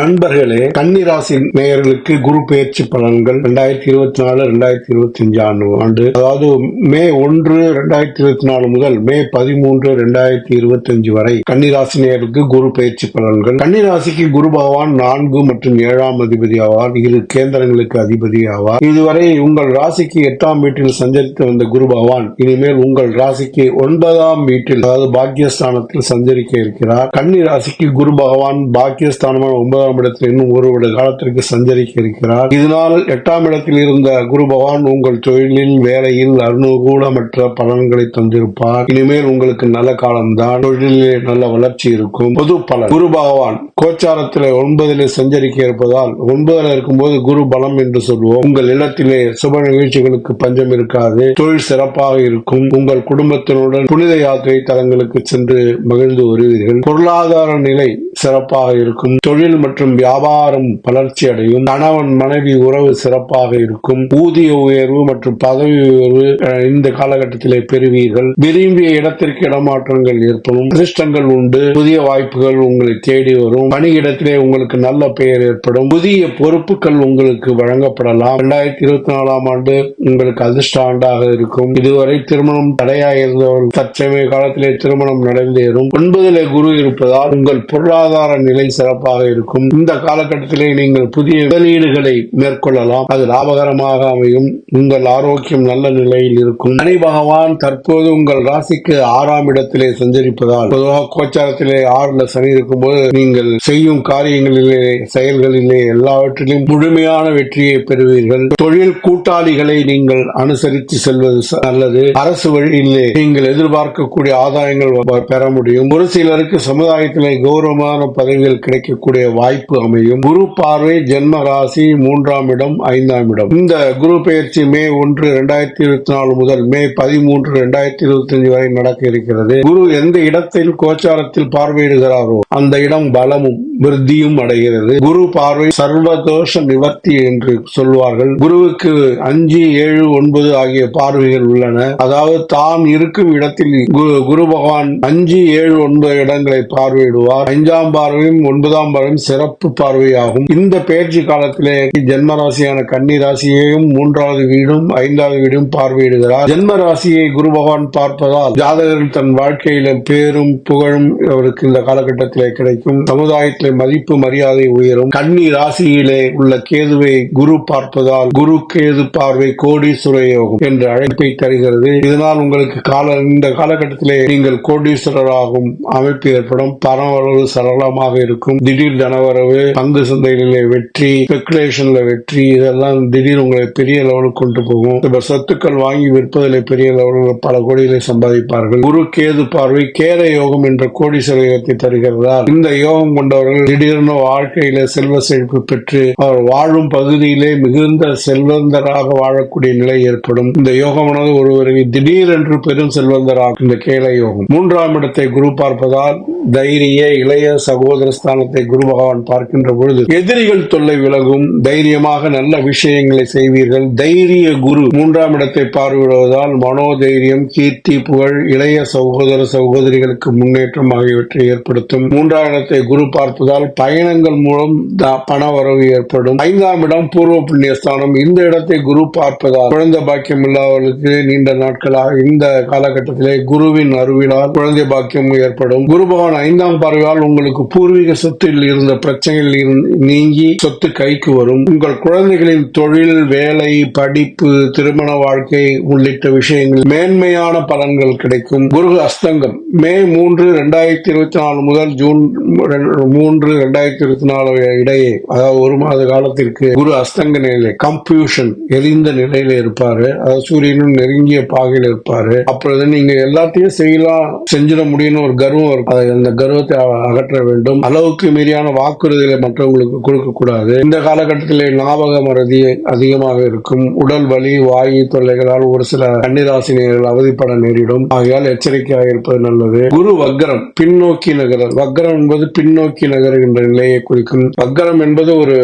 நண்பர்களே கன்னிராசி நேயர்களுக்கு குரு பயிற்சி பலன்கள் ரெண்டாயிரத்தி இருபத்தி நாலு ரெண்டாயிரத்தி இருபத்தி அஞ்சு ஆண்டு. ஆண்டு அதாவது மே ஒன்று ரெண்டாயிரத்தி இருபத்தி நாலு முதல் மே பதிமூன்று ரெண்டாயிரத்தி இருபத்தி அஞ்சு வரை கன்னிராசி நேயர்களுக்கு குரு பயிற்சி பலன்கள். கன்னிராசிக்கு குரு பகவான் நான்கு மற்றும் ஏழாம் அதிபதி ஆவார். இரு கேந்திரங்களுக்கு அதிபதி ஆவார். இதுவரை உங்கள் ராசிக்கு எட்டாம் வீட்டில் சஞ்சரித்து வந்த குரு பகவான் இனிமேல் உங்கள் ராசிக்கு ஒன்பதாம் வீட்டில் அதாவது பாக்கியஸ்தானத்தில் சஞ்சரிக்க இருக்கிறார். கன்னி ராசிக்கு குரு பகவான் பாக்கியஸ்தானமான ஒன்பதாம் இடத்தில் இன்னும் ஒரு வருட காலத்திற்கு சஞ்சரிக்க இருக்கிறார். இதனால் எட்டாம் இடத்தில் இருந்த குரு பகவான் உங்கள் தொழிலில் வேலையில் அனுகூலமற்ற பலன்களை தந்திருப்பார். இனிமேல் உங்களுக்கு நல்ல காலம்தான். தொழிலிலே நல்ல வளர்ச்சி இருக்கும். பொது பலன். குரு பகவான் கோச்சாரத்தில் ஒன்பதிலே சஞ்சரிக்க இருப்பதால் ஒன்பதுல இருக்கும்போது குரு பலம் என்று சொல்வோம். உங்கள் இல்லத்திலே சுப நிகழ்ச்சிகளுக்கு பஞ்சம் இருக்காது. தொழில் சிறப்பாக இருக்கும். உங்கள் குடும்பத்தினுடன் புனித யாத்திரை தலங்களுக்கு சென்று மகிழ்ந்து வருவீர்கள். பொருளாதார நிலை சிறப்பாக இருக்கும். தொழில் மற்றும் வியாபாரம் வளர்ச்சி அடையும். கணவன் மனைவி உறவு சிறப்பாக இருக்கும். ஊதிய உயர்வு மற்றும் பதவி உயர்வு இந்த காலகட்டத்திலே பெறுவீர்கள். விரும்பிய இடத்திற்கு இடமாற்றங்கள் ஏற்படும். அதிர்ஷ்டங்கள் உண்டு. புதிய வாய்ப்புகள் உங்களை தேடி வரும். பணியிடத்திலே உங்களுக்கு நல்ல பெயர் ஏற்படும். புதிய பொறுப்புகள் உங்களுக்கு வழங்கப்படலாம். இரண்டாயிரத்தி இருபத்தி நாலாம் ஆண்டு உங்களுக்கு அதிர்ஷ்ட ஆண்டாக இருக்கும். இதுவரை திருமணம் தடையாக இருந்தவர்கள் தற்சமய காலத்திலே திருமணம் நடந்தேறும். ஒன்பதிலே குரு இருப்பதால் உங்கள் பொருளாதார பொருளாதார நிலை சிறப்பாக இருக்கும். இந்த காலகட்டத்திலே நீங்கள் புதிய முதலீடுகளை மேற்கொள்ளலாம். அது லாபகரமாக அமையும். உங்கள் ஆரோக்கியம் நல்ல நிலையில் இருக்கும். சனி பகவான் தற்போது உங்கள் ராசிக்கு ஆறாம் இடத்திலே சஞ்சரிப்பதால் பொதுவாக கோச்சாரத்திலே ஆறுல சனி இருக்கும்போது நீங்கள் செய்யும் காரியங்களிலே செயல்களிலே எல்லாவற்றிலும் முழுமையான வெற்றியை பெறுவீர்கள். தொழில் கூட்டாளிகளை நீங்கள் அனுசரித்து செல்வது நல்லது. அரசு வழியிலே நீங்கள் எதிர்பார்க்கக்கூடிய ஆதாயங்கள் பெற முடியும். ஒரு சிலருக்கு சமுதாயத்திலே கௌரவமான உயர்வான பதவிகள் கிடைக்கக்கூடிய வாய்ப்பு அமையும். குரு பார்வை ஜென்ம ராசி மூன்றாம் இடம் ஐந்தாம் இடம். இந்த குரு பயிற்சி மே ஒன்று இரண்டாயிரத்தி இருபத்தி நாலு முதல் மே பதிமூன்று இரண்டாயிரத்தி இருபத்தி அஞ்சு வரை நடக்க இருக்கிறது. குரு எந்த இடத்தில் கோச்சாரத்தில் பார்வையிடுகிறாரோ அந்த இடம் பலமும் விருத்தியும் அடைகிறது. குரு பார்வை சர்வதோஷ நிவர்த்தி என்று சொல்வார்கள். குருவுக்கு அஞ்சு ஏழு ஒன்பது ஆகிய பார்வைகள் உள்ளன. அதாவது தான் இருக்கும் இடத்தில் குரு பகவான் அஞ்சு ஏழு ஒன்பது இடங்களை பார்வையிடுவார். ஐந்தாம் பார்வையும் ஒன்பதாம் பார்வையும் சிறப்பு பார்வையாகும். இந்த பெயர்ச்சி காலத்திலே ஜென்ம ராசியான கன்னி ராசியையும் மூன்றாவது வீடும் ஐந்தாவது வீடும் பார்வையிடுகிறார். ஜென்ம ராசியை குரு பகவான் பார்ப்பதால் ஜாதகர்கள் தன் வாழ்க்கையில பேரும் புகழும் அவருக்கு இந்த காலகட்டத்திலே கிடைக்கும். சமுதாயத்திலே மதிப்பு மரியாதை உயரும். கன்னி ராசியிலே உள்ள கேதுவை குரு பார்ப்பதால் குரு கேது பார்வை கோடீஸ்வர யோகம் என்ற அழைப்பை தருகிறது. இதனால் உங்களுக்கு கால இந்த காலகட்டத்திலே நீங்கள் கோடீஸ்வரராகும் அமைப்பு ஏற்படும். பணவரவு சரளமாக இருக்கும். திடீர் தனவரவு பங்கு சந்தைகளிலே வெற்றி ஸ்பெகுலேஷன்ல வெற்றி இதெல்லாம் திடீர் உங்களை பெரிய லெவலுக்கு கொண்டு போகும். இப்ப சொத்துக்கள் வாங்கி விற்பதில் பெரிய லெவலில் பல கோடிகளை சம்பாதிப்பார்கள். குரு கேது பார்வை கேர யோகம் என்ற கோடீஸ்வர யோகத்தை தருகிறதால் இந்த யோகம் கொண்டவர்கள் திடீரென வாழ்க்கையில செல்வ செழிப்பு பெற்று அவர் வாழும் பகுதியிலே மிகுந்த செல்வந்தராக வாழக்கூடிய நிலை ஏற்படும். இந்த யோகமானது ஒருவருக்கு திடீரென்று பெரும் செல்வந்தராகும். இந்த கேல யோகம் மூன்றாம் இடத்தை குரு பார்ப்பதால் தைரிய இளைய சகோதர ஸ்தானத்தை குரு பகவான் பார்க்கின்ற பொழுது எதிரிகள் தொல்லை விலகும் தைரியமாக நல்ல விஷயங்களை செய்வீர்கள். தைரிய குரு மூன்றாம் இடத்தை பார்வையிடுவதால் மனோதைரியம் கீர்த்தி புகழ் இளைய சகோதர சகோதரிகளுக்கு முன்னேற்றம் ஆகியவற்றை ஏற்படுத்தும். மூன்றாம் இடத்தை குரு பார்ப்பதால் பயணங்கள் மூலம் பண வரவு ஏற்படும். ஐந்தாம் இடம் பூர்வ புண்ணியஸ்தானம் இந்த இடத்தை குரு பார்ப்பதால் குழந்தை பாக்கியம் இல்லாதவர்களுக்கு நீண்ட நாட்களாக இந்த காலகட்டத்திலே குருவின் அருவினால் குழந்தை பாக்கியம் ஏற்படும். குரு பகவான் ஐந்தாம் பார்வையால் உங்களுக்கு பூர்வீக சொத்தில் இருந்த பிரச்சனைகள் இருந்து- நீங்கி சொத்து கைக்கு வரும். உங்கள் குழந்தைகளின் தொழில் வேலை படிப்பு திருமண வாழ்க்கை உள்ளிட்ட விஷயங்கள் மேன்மையான பலன்கள் கிடைக்கும். குரு அஸ்தங்கம் மே மூன்று இரண்டாயிரத்தி இருபத்தி நாலு முதல் ஜூன் மூன்று இரண்டாயிரத்தி இருபத்தி நாலு இடையே அதாவது ஒரு மாத காலத்திற்கு குரு அஸ்தங்க நிலை கம்ப்யூஷன் எரிந்த நிலையில இருப்பாரு. அதாவது சூரியனும் நெருங்கிய பாகையில் இருப்பாரு. அப்பொழுது நீங்க எல்லாத்தையும் செய்யலாம் செஞ்சிட முடியும்னு ஒரு கர்வம் இருக்கும். அதை அந்த கர்வத்தை அகற்ற வேண்டும். அளவுக்கு மீறியான வாக்குறுதிகளை மற்றவங்களுக்கு கொடுக்க கூடாது இந்த காலகட்டத்திலே ஞாபக மறதி அதிகமாக இருக்கும். உடல் வலி வாயு தொல்லைகளால் ஒரு சில கன்னிராசினியர்கள் அவதிப்பட நேரிடும். ஆகையால் எச்சரிக்கையாக இருப்பது நல்லது. குரு வக்கரம் பின்னோக்கி நகரல் வக்கரம் என்பது பின்னோக்கி நகருகின்ற நிலையை குறிக்கும். வக்கரம் என்பது ஒரு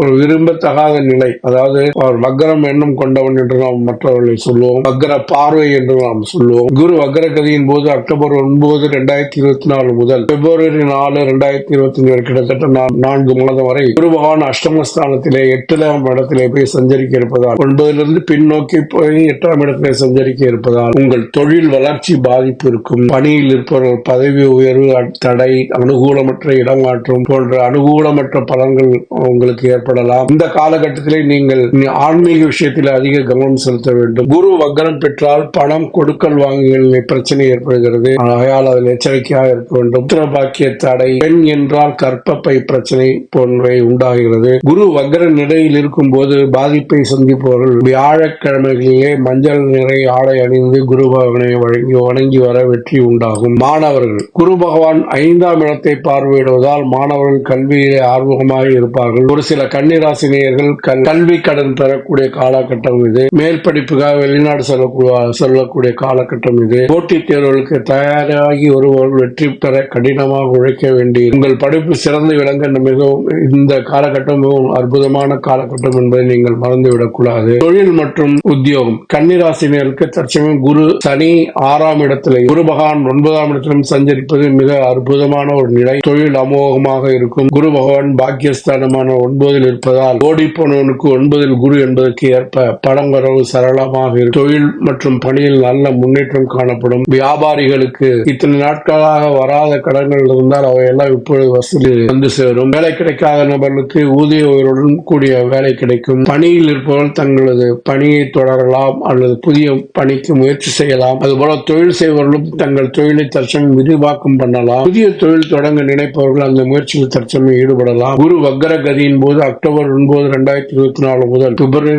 ஒரு விரும்பத்தகாத நிலை. அதாவது அவர் வக்கரம் எண்ணம் கொண்டவன் என்று நாம் மற்றவர்களை சொல்லுவோம். வக்கர பார்வை என்று நாம் சொல்லுவோம். குரு வக்கர கதியின் போது அக்டோபர் ஒன்பது இரண்டாயிரத்தி இருபத்தி நாலு முதல். பிப்ரவரி நாலு ரெண்டாயிரத்தி இருபத்தி அஞ்சு வரை கிட்டத்தட்ட நான்கு மாதம் வரை குரு பகவான் அஷ்டமஸ்தானத்திலே எட்டாம் இடத்திலே போய் சஞ்சரிக்க இருப்பதால் ஒன்பதிலிருந்து பின்னோக்கி போய் எட்டாம் இடத்திலே சஞ்சரிக்க இருப்பதால் உங்கள் தொழில் வளர்ச்சி பாதிப்பு இருக்கும். பணியில் இருப்பவர்கள் பதவி உயர்வு தடை அனுகூலமற்ற இடமாற்றம் போன்ற அனுகூலமற்ற பலன்கள் உங்களுக்கு ஏற்படலாம். இந்த காலகட்டத்திலே நீங்கள் ஆன்மீக விஷயத்தில் அதிக கவனம் செலுத்த வேண்டும். குரு வக்கரம் பெற்றால் பணம் கொடுக்கல் வாங்குகளில் பிரச்சனை ஏற்படுகிறது. ஆகையால் அதில் எச்சரிக்கையாக இருக்க வேண்டும். உத்தரபாக்கிய பாக்கிய தடை பெண் என்றால் கற்பப்பை பிரச்சனை போன்றவை உண்டாகிறது. குரு வக்கர நிலையில் இருக்கும் போது பாதிப்பை சந்திப்பவர்கள் வியாழக்கிழமைகளிலே மஞ்சள் நிறை ஆடை அணிந்து குரு பகவானை வழங்கி வணங்கி வர வெற்றி உண்டாகும். மாணவர்கள். குரு பகவான் ஐந்தாம் இடத்தை பார்வையிடுவதால் மாணவர்கள் கல்வியிலே ஆர்வமாக இருப்பார்கள். ஒரு சில கன்னிராசினியர்கள் கல்வி கடன் பெறக்கூடிய காலகட்டம் இது. மேல் படிப்புக்காக வெளிநாடு செல்லக்கூடிய செல்லக்கூடிய காலகட்டம் இது. போட்டித் தேர்வுகளுக்கு தயாராகி ஒருவர் வெற்றி பெற கடினமாக உழைக்க வேண்டி உங்கள் படிப்பு சிறந்து விளங்க மிகவும் இந்த காலகட்டம் மிகவும் அற்புதமான காலகட்டம் என்பதை நீங்கள் மறந்துவிடக்கூடாது. தொழில் மற்றும் உத்தியோகம். கன்னிராசினியருக்கு தற்சமயம் குரு சனி ஆறாம் இடத்திலே குரு பகவான் ஒன்பதாம் இடத்திலும் சஞ்சரிப்பது மிக அற்புதமான ஒரு நிலை. தொழில் அமோகமாக இருக்கும். குரு பகவான் பாக்கியஸ்தானமான ஒன்பதில் இருப்பதால் ஓடி போனவனுக்கு ஒன்பதில் குரு என்பதற்கு ஏற்ப படங்கரவு வரவு சரளமாக இருக்கும். தொழில் மற்றும் பணியில் நல்ல முன்னேற்றம் காணப்படும். வியாபாரிகளுக்கு இத்தனை நாட்களாக வராத கடன்கள் இருந்தால் அவை எல்லாம் இப்பொழுது வசதி வந்து சேரும். வேலை கிடைக்காத நபர்களுக்கு ஊதிய உயருடன் கூடிய வேலை கிடைக்கும். பணியில் இருப்பவர்கள் தங்களது பணியை தொடரலாம் அல்லது புதிய பணிக்கு முயற்சி செய்யலாம். அதுபோல தொழில் செய்பவர்களும் தங்கள் தொழிலை தற்சமயம் விரிவாக்கம் பண்ணலாம். புதிய தொழில் தொடங்க நினைப்பவர்கள் அந்த முயற்சியில் தற்சமயம் ஈடுபடலாம். குரு வக்கர கதியின் போது அக்டோபர் ஒன்பது இரண்டாயிரத்தி இருபத்தி நாலு முதல் பிப்ரவரி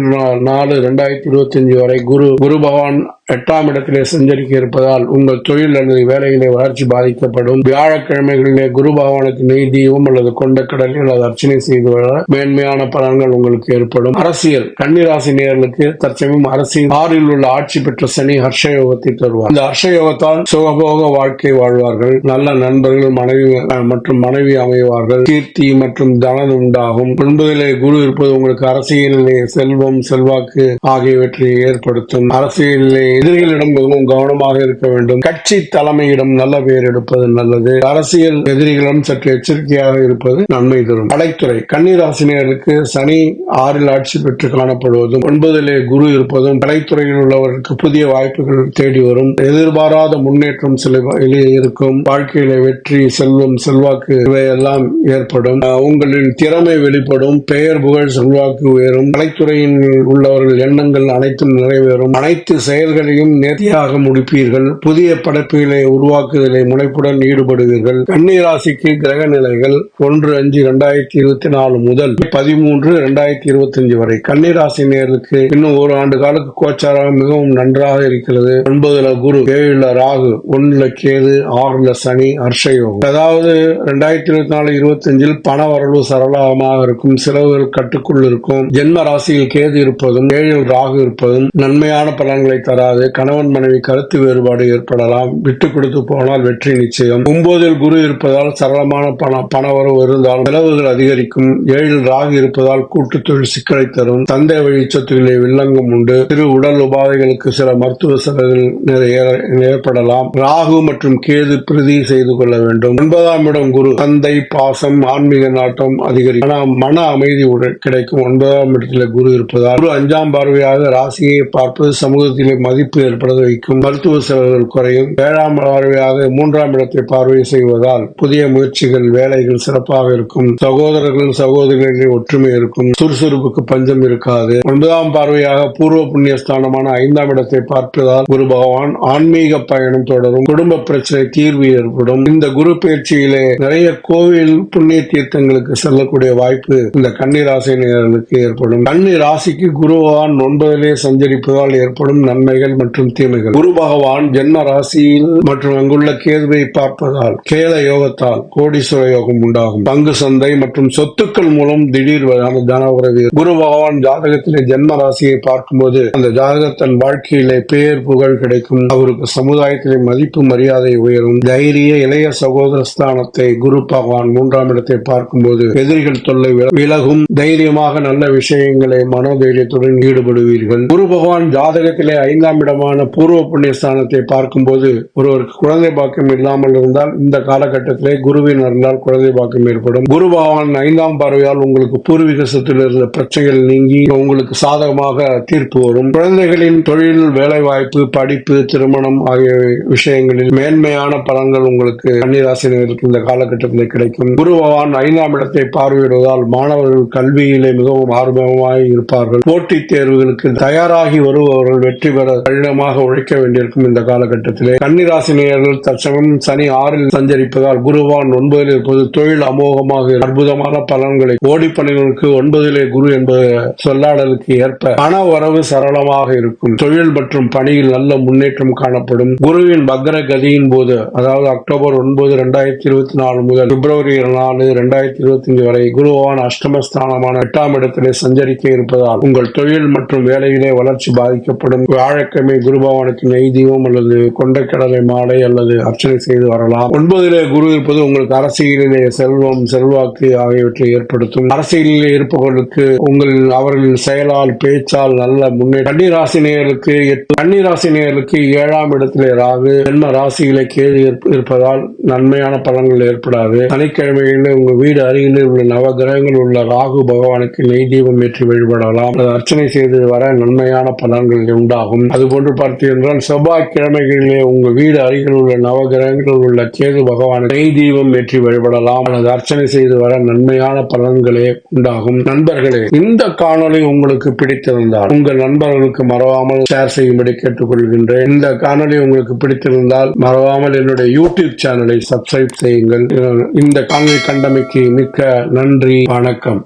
நாலு ரெண்டாயிரத்தி இருபத்தி அஞ்சு வரை குரு குரு பகவான் எட்டாம் இடத்திலே சஞ்சரிக்க இருப்பதால் உங்கள் தொழில் அல்லது வேலையிலே வளர்ச்சி பாதிக்கப்படும். வியாழக்கிழமைகளிலே குரு பகவானுக்கு நெய் தீபம் அல்லது கொண்ட கடலில் அல்லது அர்ச்சனை செய்து வர மேன்மையான பலன்கள் உங்களுக்கு ஏற்படும். அரசியல். கன்னிராசி நேர்களுக்கு தற்சமயம் அரசியல் ஆறில் உள்ள ஆட்சி பெற்ற சனி ஹர்ஷ யோகத்தை தருவார். இந்த ஹர்ஷ யோகத்தால் சுகபோக வாழ்க்கை வாழ்வார்கள். நல்ல நண்பர்கள் மனைவி மற்றும் மனைவி அமைவார்கள். கீர்த்தி மற்றும் தனம் உண்டாகும். ஒன்பதிலே குரு இருப்பது உங்களுக்கு அரசியலிலே செல்வம் செல்வாக்கு ஆகியவற்றை ஏற்படுத்தும். அரசியலிலே எதிரிகளிடம் மிகவும் கவனமாக இருக்க வேண்டும். கட்சி தலைமையிடம் நல்ல பெயர் எடுப்பது நல்லது. அரசியல் எதிரிகளிடம் சற்று எச்சரிக்கையாக இருப்பது நன்மை தரும். கலைத்துறை கன்னிராசினியர்களுக்கு சனி ஆறில் ஆட்சி பெற்று காணப்படுவதும் ஒன்பதிலே குரு இருப்பதும் கலைத்துறையில் உள்ளவர்களுக்கு புதிய வாய்ப்புகள் தேடி வரும். எதிர்பாராத முன்னேற்றம் சில இருக்கும். வாழ்க்கையில வெற்றி செல்வம் செல்வாக்கு இவையெல்லாம் ஏற்படும். உங்களின் திறமை வெளிப்படும். பெயர் புகழ் செல்வாக்கு உயரும். கலைத்துறையில் உள்ளவர்கள் எண்ணங்கள் அனைத்தும் நிறைவேறும். அனைத்து செயல்களையும் நேர்த்தியாக முடிப்பீர்கள். புதிய படைப்புகளை உருவாக்குதலை முனைப்புடன் ஈடுபடுவீர்கள். கன்னிராசிக்கு கிரக நிலைகள் ஒன்று அஞ்சு இரண்டாயிரத்தி இருபத்தி நாலு முதல் பதிமூன்று இரண்டாயிரத்தி இருபத்தி அஞ்சு வரை. கன்னிராசி நேர்களுக்கு இன்னும் ஒரு ஆண்டு காலத்துக்கு கோச்சாரம் மிகவும் நன்றாக இருக்கிறது. ஒன்பதுல குரு ஏழுல ராகு ஒண்ணுல கேது ஆறுல சனி அர்ஷயோகம் அதாவது ரெண்டாயிரத்தி இருபத்தி நாலு இருபத்தி அஞ்சில் பண வரவு சரளமாக இருக்கும். செலவுகள் கட்டுக்குள் இருக்கும். ஜென்ம ராசியில் கேது இருப்பதும் ஏழில் ராகு இருப்பதும் நன்மையான பலன்களை தராது. கணவன் மனைவி கருத்து வேறுபாடு ஏற்படலாம். விட்டு கொடுத்து போனால் வெற்றி நிச்சயம். ஒன்பதில் குரு இருப்பதால் சரளமான பண பணவரவு இருந்தால் செலவுகள் அதிகரிக்கும். ஏழில் ராகு இருப்பதால் கூட்டு தொழில் சிக்கலை தரும். தந்தை வழி சொத்துக்களில் வில்லங்கம் உண்டு. சிறு உடல் உபாதைகளுக்கு சில மருத்துவ செலவுகள் ஏற்படலாம். ராகு மற்றும் கேது பிரதி செய்து கொள்ள வேண்டும். ஒன்பதாம் இடம் குரு. தந்தை பாசம் ஆன்மீக நாட்டம் அதிகரிக்கும். ஆனால் மன அமைதி கிடைக்கும். ஒன்பதாம் இடத்தில் குரு இருப்பதால் குரு அஞ்சாம் பார்வையாக ராசியை பார்ப்பது சமூகத்திலே பாதிப்பு ஏற்பட வைக்கும் மருத்துவ செலவுகள் குறையும். ஏழாம் பார்வையாக மூன்றாம் இடத்தை பார்வை செய்வதால் புதிய முயற்சிகள் வேலைகள் சிறப்பாக இருக்கும். சகோதரர்கள் சகோதரிகளின் ஒற்றுமை இருக்கும். சுறுசுறுப்புக்கு பஞ்சம் இருக்காது. ஒன்பதாம் பார்வையாக பூர்வ புண்ணிய ஸ்தானமான ஐந்தாம் இடத்தை பார்ப்பதால் குரு பகவான் ஆன்மீக பயணம் தொடரும். குடும்ப பிரச்சனை தீர்வு ஏற்படும். இந்த குரு பயிற்சியிலே நிறைய கோவில் புண்ணிய தீர்த்தங்களுக்கு செல்லக்கூடிய வாய்ப்பு இந்த கன்னி ராசினியர்களுக்கு ஏற்படும். கன்னி ராசிக்கு குருவான் ஒன்பதிலே சஞ்சரிப்பதால் ஏற்படும் நன்மைகள் மற்றும் தீமைகள். குரு பகவான் ஜென்ம ராசியில் மற்றும் அங்குள்ள கேதுவை பார்ப்பதால் கேல யோகத்தால் கோடீஸ்வர யோகம் உண்டாகும். பங்கு சந்தை மற்றும் சொத்துக்கள் மூலம் திடீர் தன உறவு. குரு பகவான் ஜாதகத்திலே ஜென்ம ராசியை பார்க்கும்போது அந்த ஜாதகர் தன் வாழ்க்கையிலே பேர் புகழ் கிடைக்கும். அவருக்கு சமுதாயத்திலே மதிப்பு மரியாதை உயரும். தைரிய இளைய சகோதரஸ்தானத்தை குரு பகவான் மூன்றாம் இடத்தை பார்க்கும்போது எதிரிகள் தொல்லை விலகும். தைரியமாக நல்ல விஷயங்களை மனோதைரியத்துடன் ஈடுபடுவீர்கள். குரு பகவான் ஜாதகத்திலே ஐந்தாம் இடமான பூர்வ புண்ணிய ஸ்தானத்தை பார்க்கும்போது ஒருவருக்கு குழந்தை பாக்கியம் இல்லாமல் இருந்தால் இந்த காலகட்டத்திலே குருவின் அருளால் குழந்தை பாக்கியம் ஏற்படும். குரு பகவான் ஐந்தாம் பார்வையால் உங்களுக்கு பூர்வீக சொத்தில் இருந்த பிரச்சனைகள் நீங்கி உங்களுக்கு சாதகமாக தீர்ப்பு வரும். குழந்தைகளின் தொழில் வேலைவாய்ப்பு படிப்பு திருமணம் ஆகிய விஷயங்களில் மேன்மையான பலன்கள் உங்களுக்கு கன்னிராசினருக்கு இந்த காலகட்டத்தில் கிடைக்கும். குரு பகவான் ஐந்தாம் இடத்தை பார்வையிடுவதால் மாணவர்கள் கல்வியிலே மிகவும் ஆர்வமாக இருப்பார்கள். போட்டித் தேர்வுகளுக்கு தயாராகி வருபவர்கள் வெற்றி பெற கடினமாக உழைக்க வேண்டியிருக்கும் இந்த காலகட்டத்திலே. கன்னிராசினியர்கள் தற்சமயம் சனி ஆறில் சஞ்சரிப்பதால் குருவான் ஒன்பதில் இருப்பது தொழில் அமோகமாக அற்புதமான பலன்களை. கோடிப்பணிகளுக்கு ஒன்பதிலே குரு என்பது சொல்லாடலுக்கு ஏற்ப பண வரவு சரளமாக இருக்கும். தொழில் மற்றும் பணியில் நல்ல முன்னேற்றம் காணப்படும். குருவின் பக்ர கதியின் போது அதாவது அக்டோபர் ஒன்பது இரண்டாயிரத்தி இருபத்தி நாலு முதல் பிப்ரவரி நாலு இரண்டாயிரத்தி இருபத்தி அஞ்சு வரை குருவான் அஷ்டமஸ்தானமான எட்டாம் இடத்திலே சஞ்சரிக்க இருப்பதால் உங்கள் தொழில் மற்றும் வேலையிலே வளர்ச்சி பாதிக்கப்படும். வாழக்க குரு குருபவானுக்கு நெய் தீபம் அல்லது கொண்டைக்கடலை மாலை அல்லது அர்ச்சனை செய்து வரலாம். ஒன்பதிலே குரு இருப்பது உங்களுக்கு அரசியலிலே செல்வம் செல்வாக்கு ஆகியவற்றை ஏற்படுத்தும். அரசியலில் இருப்பவர்களுக்கு உங்கள் அவர்களின் செயலால் பேச்சால் நல்ல முன்னேற்றம். கன்னிராசினியருக்கு எட்டு கன்னிராசினியருக்கு ஏழாம் இடத்திலே ராகு. ஜென்ம ராசியிலே கேது இருப்பதால் நன்மையான பலன்கள் ஏற்படாது. சனிக்கிழமையில் உங்க வீடு அருகில் உள்ள நவ கிரகங்கள் உள்ள ராகு பகவானுக்கு நெய் தீபம் ஏற்றி வழிபடலாம். அர்ச்சனை செய்து வர நன்மையான பலன்கள் உண்டாகும். அது அதுபோன்று பார்த்தீர்கள் செவ்வாய்க்கிழமைகளிலே உங்க வீடு அருகில் உள்ள நவகிரகங்களில் உள்ள கேது பகவான் நெய் தீபம் ஏற்றி வழிபடலாம். அல்லது அர்ச்சனை செய்து வர நன்மையான பலன்களே உண்டாகும். நண்பர்களே இந்த காணொளி உங்களுக்கு பிடித்திருந்தால் உங்கள் நண்பர்களுக்கு மறவாமல் ஷேர் செய்யும்படி கேட்டுக்கொள்கின்றேன். இந்த காணொளி உங்களுக்கு பிடித்திருந்தால் மறவாமல் என்னுடைய யூடியூப் சேனலை சப்ஸ்கிரைப் செய்யுங்கள். இந்த காணொலி கண்டமைக்கு மிக்க நன்றி வணக்கம்.